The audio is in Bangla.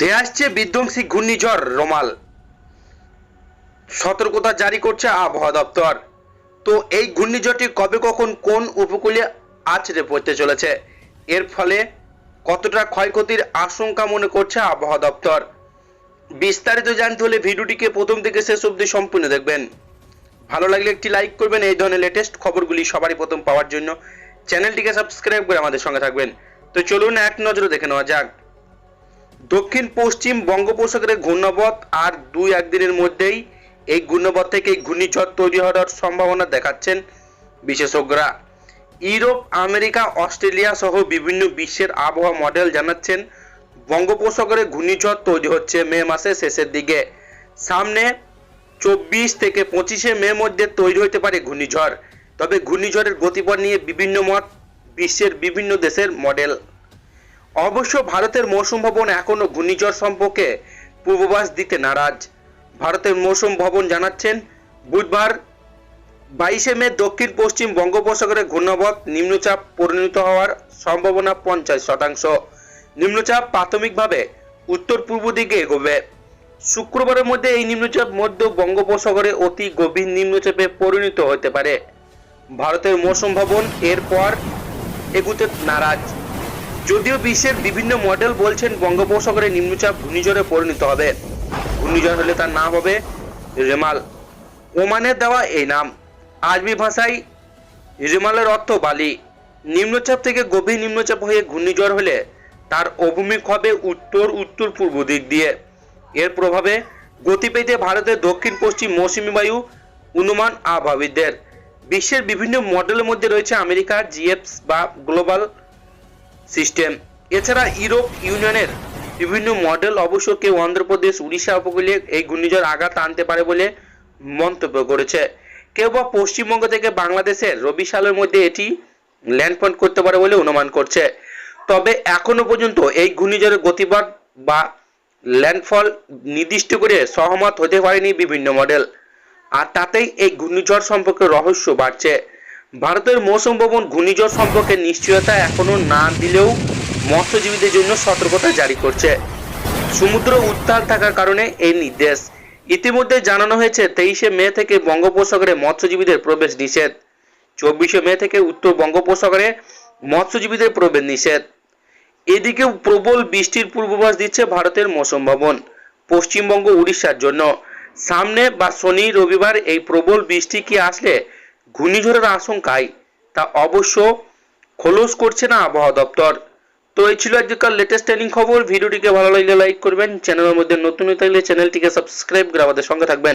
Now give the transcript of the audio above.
আসছে বিধ্বংসী ঘূর্ণিঝড় রোমাল। সতর্কতা জারি করছে আবহাওয়া দপ্তর। তো এই ঘূর্ণিঝড়টি কবে, কখন, কোন উপকূলে আছড়ে পড়তে চলেছে? এর ফলে কতটা ক্ষয়ক্ষতির আশঙ্কা মনে করছে আবহাওয়া দপ্তর। বিস্তারিত জানতে হলে ভিডিওটিকে প্রথম থেকে শেষ অবধি সম্পূর্ণ দেখবেন। ভালো লাগলে একটি লাইক করবেন, এই ধরনের লেটেস্ট খবরগুলি সবারই প্রথম পাওয়ার জন্য। চ্যানেলটিকে সাবস্ক্রাইব করে আমাদের সঙ্গে থাকবেন। তো চলুন এক নজরে দেখে নেওয়া যাক। দক্ষিণ পশ্চিম বঙ্গোপসাগরে ঘূর্ণাবত আর দুই একদিনের মধ্যেই এই ঘূর্ণাবত থেকে ঘূর্ণিঝড় তৈরি হওয়ার সম্ভাবনা দেখাচ্ছেন বিশেষজ্ঞরা। ইউরোপ, আমেরিকা, অস্ট্রেলিয়া সহ বিভিন্ন বিশ্বের আবহাওয়া মডেল জানাচ্ছেন বঙ্গোপসাগরে ঘূর্ণিঝড় তৈরি হচ্ছে মে মাসের শেষের দিকে। সামনে চব্বিশ থেকে পঁচিশে মে মধ্যে তৈরি হতে পারে ঘূর্ণিঝড়। তবে ঘূর্ণিঝড়ের গতিপথ নিয়ে বিভিন্ন মত বিশ্বের বিভিন্ন দেশের মডেল। অবশ্য ভারতের মৌসুম ভবন এখনও ঘূর্ণিঝড় সম্পর্কে পূর্বাভাস দিতে নারাজ। ভারতের মৌসুম ভবন জানাচ্ছেন, বুধবার বাইশে মে দক্ষিণ পশ্চিম বঙ্গোপসাগরে ঘূর্ণাবত, নিম্নচাপ পরিণত হওয়ার সম্ভাবনা পঞ্চাশ শতাংশ। নিম্নচাপ প্রাথমিকভাবে উত্তর পূর্ব দিকে এগোবে। শুক্রবারের মধ্যে এই নিম্নচাপ মধ্য বঙ্গোপসাগরে অতি গভীর নিম্নচাপে পরিণত হতে পারে। ভারতের মৌসুম ভবন এরপর এগুতে নারাজ। যদিও বিশ্বের বিভিন্ন মডেল বলছেন বঙ্গোপসাগরে নিম্নচাপ ঘূর্ণিঝড়ে পরিণত হবে। ঘূর্ণিঝড় হলে তার নাম হবে রেমাল। ওমানের দেওয়া এই নাম। আরবি ভাষায় রেমালের অর্থ বালি। নিম্নচাপ থেকে গভীর নিম্নচাপ হয়ে ঘূর্ণিঝড় হলে তার অভিমুখ হবে উত্তর উত্তর, পূর্ব দিক দিয়ে। এর প্রভাবে গতি পেতে ভারতের দক্ষিণ, পশ্চিম মৌসুমী বায়ু অনুমান আবহাওয়িদদের বিশ্বের বিভিন্ন মডেলের মধ্যে রয়েছে আমেরিকার জিএফস বা গ্লোবাল সিস্টেম। এছাড়া ইউরোপ ইউনিয়নের বিভিন্ন মডেল অবশ্য কেউ অন্ধ্রপ্রদেশ, উড়িষ্যা উপকূলে এই ঘূর্ণিঝড় আঘাত আনতে পারে বলে মন্তব্য করেছে। কেউ বা পশ্চিমবঙ্গ থেকে বাংলাদেশের রবি সালের মধ্যে এটি ল্যান্ডপয়েন্ট করতে পারে বলে অনুমান করছে। তবে এখনও পর্যন্ত এই ঘূর্ণিঝড়ের গতিপথ বা ল্যান্ডফল নির্দিষ্ট করে সহমত হতে পারেনি বিভিন্ন মডেল। আর তাতেই এই ঘূর্ণিঝড় সম্পর্কে রহস্য বাড়ছে। ভারতের মৌসুম ভবন ঘূর্ণিঝড় সম্পর্কে নিশ্চয়তা এখনও না দিলেও মৎস্যজীবীদের জন্য সতর্কতা জারি করছে। সমুদ্র উত্তাল থাকার কারণে এই নির্দেশ। ইতিমধ্যে জানানো হয়েছে, তেইশে মে থেকে বঙ্গোপসাগরে মৎস্যজীবীদের প্রবেশ নিষেধ। চব্বিশে মে থেকে উত্তর বঙ্গোপসাগরে মৎস্যজীবীদের প্রবেশ নিষেধ। এদিকে প্রবল বৃষ্টির পূর্বাভাস দিচ্ছে ভারতের মৌসুম ভবন, পশ্চিমবঙ্গ উড়িষ্যার জন্য। সামনে বা শনি, রবিবার এই প্রবল বৃষ্টি কি আসলে ঘূর্ণিঝড়ের আশঙ্কায় তা অবশ্য খোলস করছে না আবহাওয়া দপ্তর। তো এই ছিল আজকাল লেটেস্ট ট্রেনিং খবর। ভিডিওটিকে ভালো লাগলে লাইক করবেন। চ্যানেলের মধ্যে নতুন থাকলে চ্যানেলটিকে সাবস্ক্রাইব করে আমাদের সঙ্গে থাকবেন।